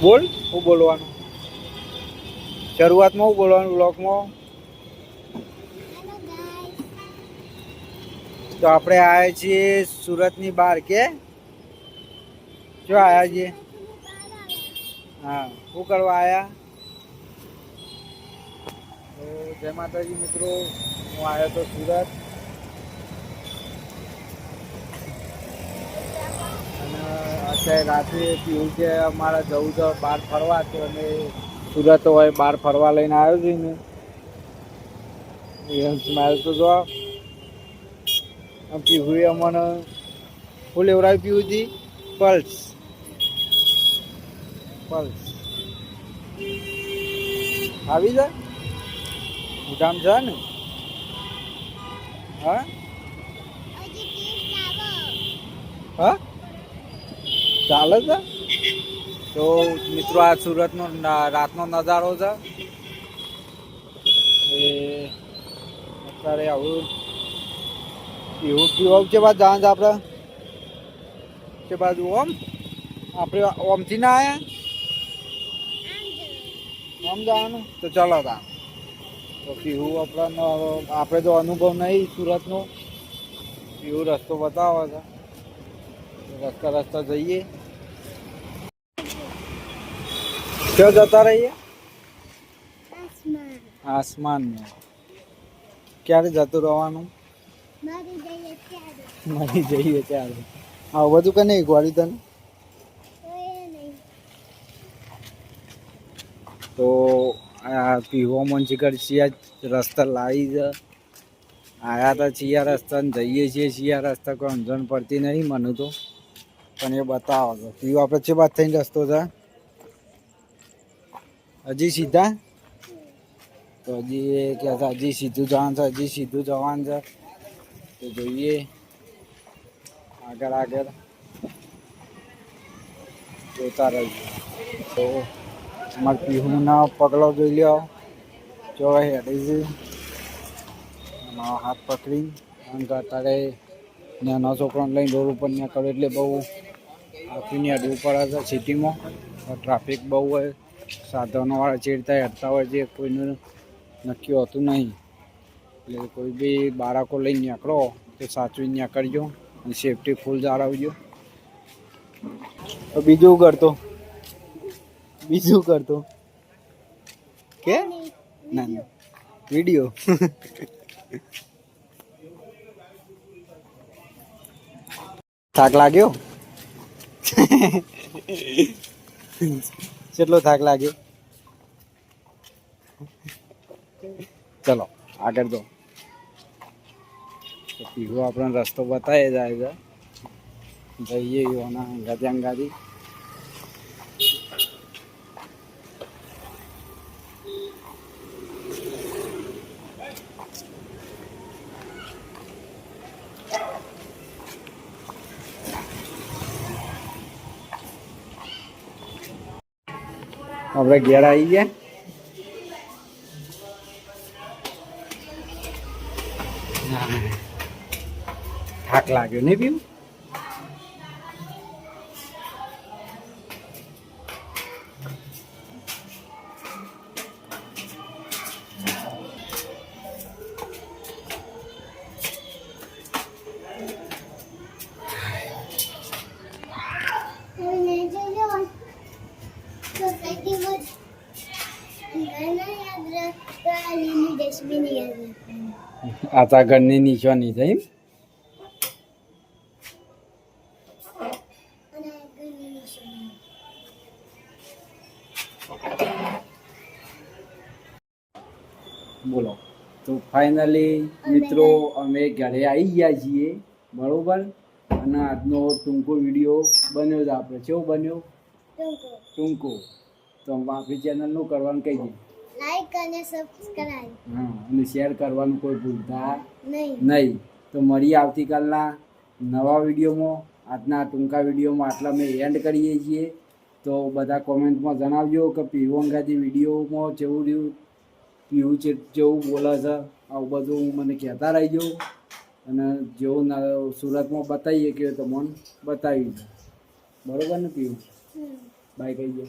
બોલ. શું બોલવાનું. શરૂઆતમાં શું બોલવાનું બ્લોગમાં તો આપણે આવ્યા છીએ સુરતની બહાર કે? જો આવ્યા છીએ. હા, શું કરવા આવ્યા જય માતાજી મિત્રો, હું આવ્યો તો સુરત અને અત્યારે રાત્રે પીવું છે અમારે જવું છે બહાર ફરવા તો અમે સુરત હોય બહાર ફરવા લઈને આવ્યો છું ને. એમ સ્માઇલ તો જો. પીવું અમને. ફૂલ એવડાવી પીવું હતી પલ્સ. પલ્સ. આવી જાય ઉડામ છે ને. હા? હા? ચાલે છે? તો મિત્રો, આ સુરતનો રાતનો નજારો છે. એ અત્યારે આવું એવું કેવું છે બાદ જાણ આપણે. કે બાજુ ઓમ આપણે ઓમથી ના આવ્યા ઓમ જવાનું? તો ચાલો તા. તો પીવું આપણને આપણે તો અનુભવ નહીં સુરતનો પીવું રસ્તો બતાવો છે. રસ્તા રસ્તા જઈએ. ક્યાં જતા રહીએ? આસમાનમાં ક્યારે જતું રહેવાનું? મરી જઈએ ત્યારે. આવું બધું કે નહીં ગોળી તને? તો આ પીવામાં જીગર છીએ રસ્તા લાવી છે આયા હતા ચિયા રસ્તા ને જઈએ છીએ. ચિયા રસ્તા કોઈ સમજણ પડતી નહીં મને તો. પણ એ બતાવો તો. પીવા આપણે છે બાદ થઈને રસ્તો છે? હજી સીધા? તો હજી એ કહે છે, હજી સીધું જવાનું છે, હજી સીધું જવાનું છે. તો જોઈએ. આગળ આગળ. જોતા રહીએ. તો અમારે પીહુના પગલો જોઈ લ્યો. જો હેડી છે. હાથ પકડી. અને અત્યારે નાનો છોકરો લઈને રોડ ઉપર નીકળ્યો એટલે બહુ આપીને અડવું પડે છે સિટીમાં. ટ્રાફિક બહુ હોય. સાધનોવાળા ચેડતા હેડતા હોય છે, કોઈનું નક્કી હોતું નહીં. એટલે કોઈ બી બાળકો લઈને નીકળો, તો સાચવી નીકળજો અને સેફટી ફૂલ જાળવજો બીજું કરતો? બીજું કરતો? કે? ના ના. વીડિયો. થાક લાગ્યો? કેટલો થાક લાગ્યો ચલો, આગળ તો પીવો આપણને રસ્તો બતાવી જાય છે જઈએ એવાના અંગાથી. આપણે ઘેર આવી ગયા થાક લાગ્યો નહીં પીવું? આ તા ઘરની નિશાની એમ? બોલો. તો ફાઇનલી મિત્રો અમે ઘરે આવી ગયા છીએ બરોબર? અને આજનો ટૂંકો વીડિયો બન્યો છે આપણે. કેવો બન્યો? ટૂંકો. તો આપણી ચેનલનું કરવાનું કહી દઈએ. લાઈક અને સબસ્ક્રાઇબ હા અને શેર કરવાનું કોઈ ભૂલતા નહીં. નહીં. તો મળીએ આવતીકાલના નવા વિડીયોમાં. આજના ટૂંકા વિડીયોમાં આટલા અમે એન્ડ કરીએ છીએ. તો બધા કોમેન્ટમાં જણાવજો કે પીવું અંગાથી વિડીયોમાં જેવું રહ્યું પીવું છે જેવું બોલે છે આવું બધું મને કહેતા રહીજો. અને જેવું સુરતમાં બતાવીએ કે તમને બતાવી બરોબર ને પીવું બાય કહી દો.